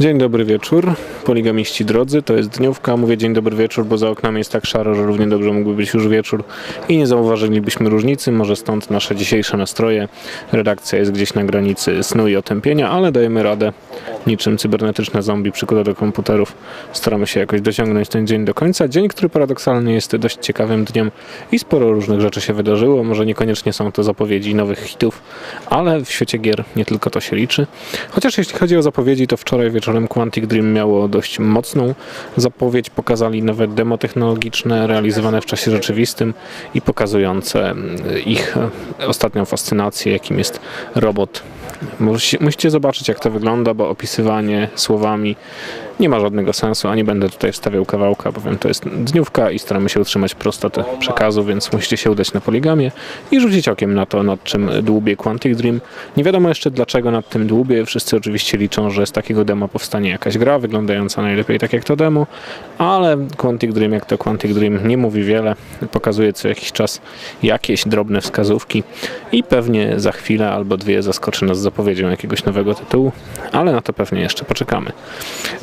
Dzień dobry wieczór, poligamiści drodzy, to jest dniówka, mówię dzień dobry wieczór, bo za oknami jest tak szaro, że równie dobrze mógłby być już wieczór i nie zauważylibyśmy różnicy, może stąd nasze dzisiejsze nastroje. Redakcja jest gdzieś na granicy snu i otępienia, ale dajemy radę, niczym cybernetyczne zombie przykłada do komputerów. Staramy się jakoś dociągnąć ten dzień do końca. Dzień, który paradoksalnie jest dość ciekawym dniem i sporo różnych rzeczy się wydarzyło, może niekoniecznie są to zapowiedzi nowych hitów, ale w świecie gier nie tylko to się liczy. Chociaż jeśli chodzi o zapowiedzi, to wczoraj wieczorem Quantic Dream miało dość mocną zapowiedź. Pokazali nowe demo technologiczne realizowane w czasie rzeczywistym i pokazujące mm, ich e, ostatnią fascynację, jakim jest robot. Musicie, zobaczyć, jak to wygląda, bo opisywanie słowami nie ma żadnego sensu, a nie będę tutaj wstawiał kawałka, bowiem to jest dniówka i staramy się utrzymać prostotę przekazu, więc musicie się udać na poligamię i rzucić okiem na to, nad czym dłubie Quantic Dream. Nie wiadomo jeszcze dlaczego nad tym dłubie. Wszyscy oczywiście liczą, że z takiego demo powstanie jakaś gra wyglądająca najlepiej tak jak to demo, ale Quantic Dream jak to Quantic Dream nie mówi wiele, pokazuje co jakiś czas jakieś drobne wskazówki i pewnie za chwilę albo dwie zaskoczy nas zapowiedzią jakiegoś nowego tytułu, ale na to pewnie jeszcze poczekamy.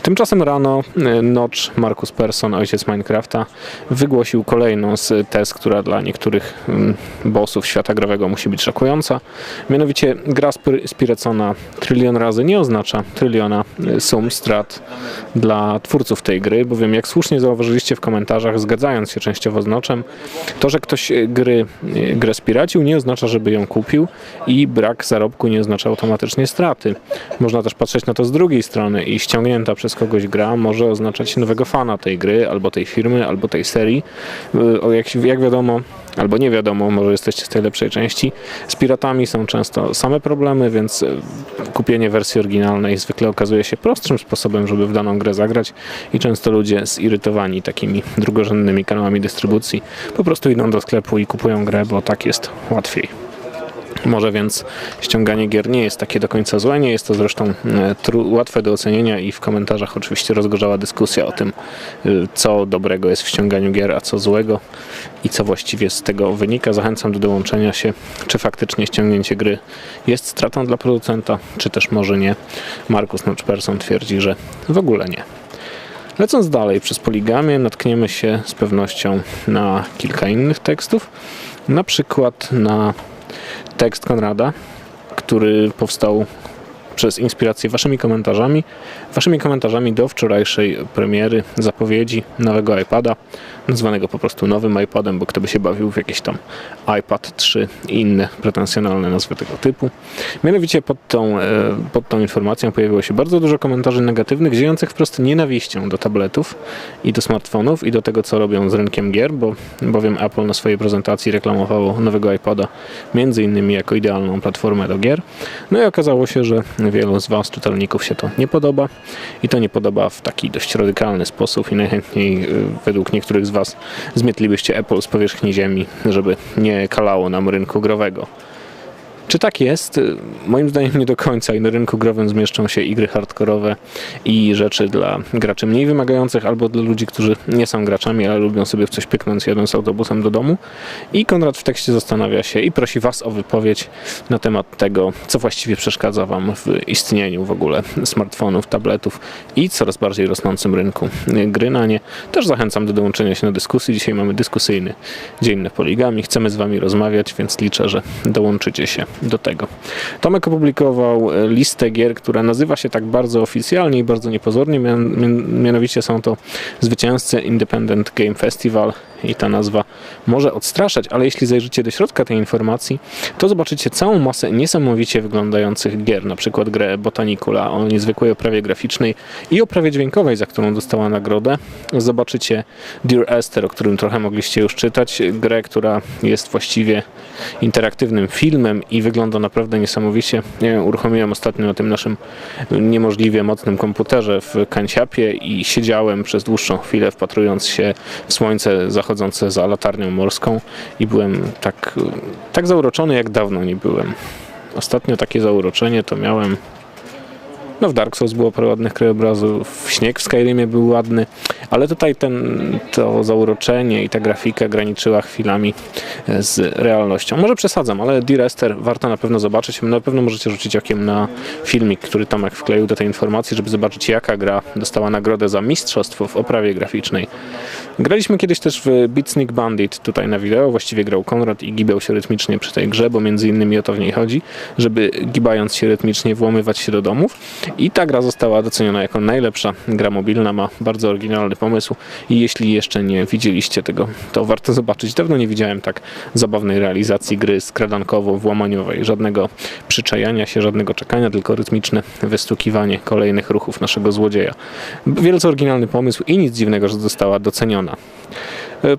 Tymczasem rano e, Notch, Markus Persson, ojciec Minecrafta, wygłosił kolejną z tez, która dla niektórych mm, bossów świata growego musi być szokująca. Mianowicie gra spir- spirecona trylion razy nie oznacza tryliona e, sum strat dla twórców tej gry, bowiem jak słusznie zauważyliście w komentarzach, zgadzając się częściowo z Notchem, to, że ktoś e, gry, grę spiracił nie oznacza, żeby ją kupił i brak zarobku nie oznacza automatycznie straty. Można też patrzeć na to z drugiej strony i ściągnięta przez kogoś gra może oznaczać nowego fana tej gry, albo tej firmy, albo tej serii. O, jak, jak wiadomo, albo nie wiadomo, może jesteście z tej lepszej części. Z piratami są często same problemy, więc e, kupienie wersji oryginalnej zwykle okazuje się prostszym sposobem, żeby w daną grę zagrać i często ludzie zirytowani takimi drugorzędnymi kanałami dystrybucji po prostu idą do sklepu i kupują grę, bo tak jest łatwiej. Może więc ściąganie gier nie jest takie do końca złe, nie jest to zresztą e, łatwe do ocenienia i w komentarzach oczywiście rozgorzała dyskusja o tym, e, co dobrego jest w ściąganiu gier, a co złego i co właściwie z tego wynika. Zachęcam do dołączenia się, czy faktycznie ściągnięcie gry jest stratą dla producenta, czy też może nie. Markus Notchperson twierdzi, że w ogóle nie. Lecąc dalej przez poligamię, natkniemy się z pewnością na kilka innych tekstów, na przykład na tekst Konrada, który powstał przez inspirację waszymi komentarzami, waszymi komentarzami do wczorajszej premiery zapowiedzi nowego iPada, nazwanego po prostu nowym iPadem, bo kto by się bawił w jakieś tam iPad 3 i inne pretensjonalne nazwy tego typu. Mianowicie pod tą, e, pod tą informacją pojawiło się bardzo dużo komentarzy negatywnych, ziejących wprost nienawiścią do tabletów i do smartfonów i do tego, co robią z rynkiem gier, bo, bowiem Apple na swojej prezentacji reklamowało nowego iPada między innymi jako idealną platformę do gier. No i okazało się, że wielu z Was, czytelników, się to nie podoba i to nie podoba w taki dość radykalny sposób i najchętniej y, według niektórych z Was zmietlibyście Apple z powierzchni ziemi, żeby nie kalało nam rynku growego. Czy tak jest? Moim zdaniem nie do końca i na rynku growym zmieszczą się igry hardkorowe i rzeczy dla graczy mniej wymagających albo dla ludzi, którzy nie są graczami, ale lubią sobie w coś pyknąć jadąc autobusem do domu. I Konrad w tekście zastanawia się i prosi Was o wypowiedź na temat tego, co właściwie przeszkadza Wam w istnieniu w ogóle smartfonów, tabletów i coraz bardziej rosnącym rynku gry na nie. Też zachęcam do dołączenia się na dyskusję. Dzisiaj mamy dyskusyjny dzień na poligami. Chcemy z Wami rozmawiać, więc liczę, że dołączycie się do tego. Tomek opublikował e, listę gier, która nazywa się tak bardzo oficjalnie i bardzo niepozornie, mianowicie są to zwycięzcy Independent Game Festival i ta nazwa może odstraszać, ale jeśli zajrzycie do środka tej informacji, to zobaczycie całą masę niesamowicie wyglądających gier, na przykład grę Botanicula o niezwykłej oprawie graficznej i oprawie dźwiękowej, za którą dostała nagrodę. Zobaczycie Dear Esther, o którym trochę mogliście już czytać, grę, która jest właściwie interaktywnym filmem i wygląda naprawdę niesamowicie. Uruchomiłem ostatnio na tym naszym niemożliwie mocnym komputerze w kanciapie i siedziałem przez dłuższą chwilę wpatrując się w słońce zachodzące za latarnią morską i byłem tak, tak zauroczony jak dawno nie byłem. Ostatnio takie zauroczenie to miałem No w Dark Souls było parę ładnych krajobrazów, śnieg w Skyrimie był ładny, ale tutaj ten, to zauroczenie i ta grafika graniczyła chwilami e, z realnością. Może przesadzam, ale Dear Esther warto na pewno zobaczyć. Na pewno możecie rzucić okiem na filmik, który Tomek wkleił do tej informacji, żeby zobaczyć jaka gra dostała nagrodę za mistrzostwo w oprawie graficznej. Graliśmy kiedyś też w Beat Bandit tutaj na wideo, właściwie grał Konrad i gibiał się rytmicznie przy tej grze, bo między innymi o to w niej chodzi, żeby gibając się rytmicznie włamywać się do domów i ta gra została doceniona jako najlepsza gra mobilna, ma bardzo oryginalny pomysł i jeśli jeszcze nie widzieliście tego, to warto zobaczyć. Dawno nie widziałem tak zabawnej realizacji gry skradankowo-włamaniowej, żadnego przyczajania się, żadnego czekania, tylko rytmiczne wystukiwanie kolejnych ruchów naszego złodzieja. Wielce oryginalny pomysł i nic dziwnego, że została doceniona. な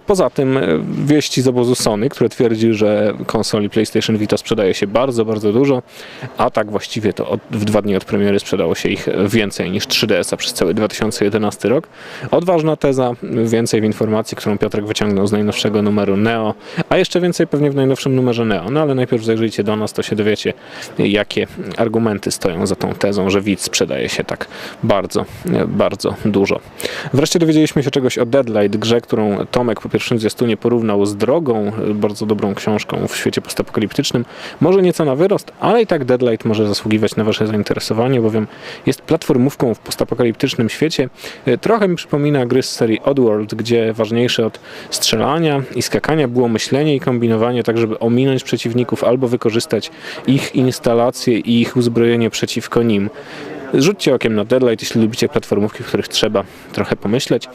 Poza tym e, wieści z obozu Sony, które twierdzi, że konsoli PlayStation Vita sprzedaje się bardzo, bardzo dużo, a tak właściwie to od, w dwa dni od premiery sprzedało się ich więcej niż 3DS-a przez cały 2011 rok. Odważna teza, więcej w informacji, którą Piotrek wyciągnął z najnowszego numeru Neo, a jeszcze więcej pewnie w najnowszym numerze Neo. No ale najpierw zajrzyjcie do nas, to się dowiecie, jakie argumenty stoją za tą tezą, że widz sprzedaje się tak bardzo, bardzo dużo. Wreszcie dowiedzieliśmy się czegoś o Deadlight, grze, którą Tomek po pierwszym zwiastunie porównał z Drogą, bardzo dobrą książką w świecie postapokaliptycznym. Może nieco na wyrost, ale i tak Deadlight może zasługiwać na Wasze zainteresowanie, bowiem jest platformówką w postapokaliptycznym świecie. Trochę mi przypomina gry z serii Oddworld, gdzie ważniejsze od strzelania i skakania było myślenie i kombinowanie tak, żeby ominąć przeciwników albo wykorzystać ich instalacje i ich uzbrojenie przeciwko nim. Rzućcie okiem na Deadlight, jeśli lubicie platformówki, w których trzeba trochę pomyśleć.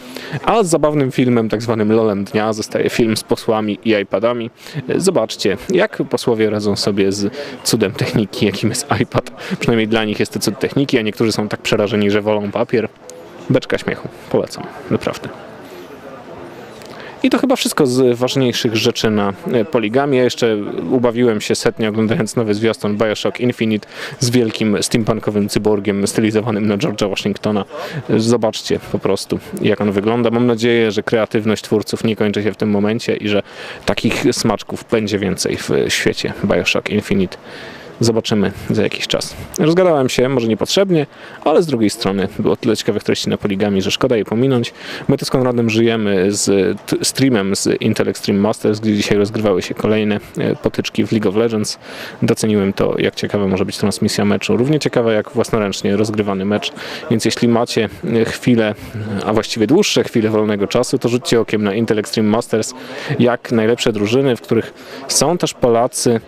A z zabawnym filmem, tak zwanym LOLem dnia, zostaje film z posłami i iPadami. Zobaczcie, jak posłowie radzą sobie z cudem techniki, jakim jest iPad. Przynajmniej dla nich jest to cud techniki, a niektórzy są tak przerażeni, że wolą papier. Beczka śmiechu. Polecam. Naprawdę. I to chyba wszystko z ważniejszych rzeczy na e, Poligamie. Jeszcze ubawiłem się setnie oglądając nowy zwiastun Bioshock Infinite z wielkim steampunkowym cyborgiem stylizowanym na George'a Washingtona. Zobaczcie po prostu jak on wygląda. Mam nadzieję, że kreatywność twórców nie kończy się w tym momencie i że takich smaczków będzie więcej w świecie Bioshock Infinite. Zobaczymy za jakiś czas. Rozgadałem się, może niepotrzebnie, ale z drugiej strony było tyle ciekawych treści na poligami, że szkoda je pominąć. My to z Konradem żyjemy z streamem z Intel Extreme Masters, gdzie dzisiaj rozgrywały się kolejne e, potyczki w League of Legends. Doceniłem to, jak ciekawa może być transmisja meczu. Równie ciekawa jak własnoręcznie rozgrywany mecz. Więc jeśli macie e, chwilę, a właściwie dłuższe chwile wolnego czasu, to rzućcie okiem na Intel Extreme Masters, jak najlepsze drużyny, w których są też Polacy,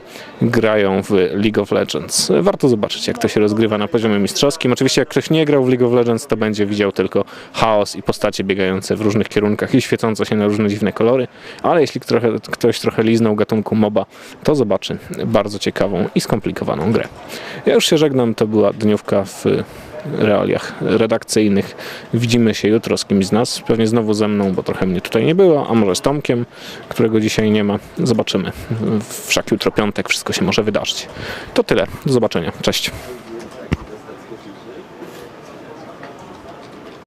grają w League of Legends. Warto zobaczyć, jak to się rozgrywa na poziomie mistrzowskim. Oczywiście, jak ktoś nie grał w League of Legends, to będzie widział tylko chaos i postacie biegające w różnych kierunkach i świecące się na różne dziwne kolory, ale jeśli trochę, ktoś trochę liznął gatunku MOBA, to zobaczy bardzo ciekawą i skomplikowaną grę. Ja już się żegnam, to była dniówka w realiach redakcyjnych. Widzimy się jutro z kimś z nas, pewnie znowu ze mną, bo trochę mnie tutaj nie było, a może z Tomkiem, którego dzisiaj nie ma. Zobaczymy. Wszak jutro piątek, wszystko się może wydarzyć. To tyle. Do zobaczenia. Cześć.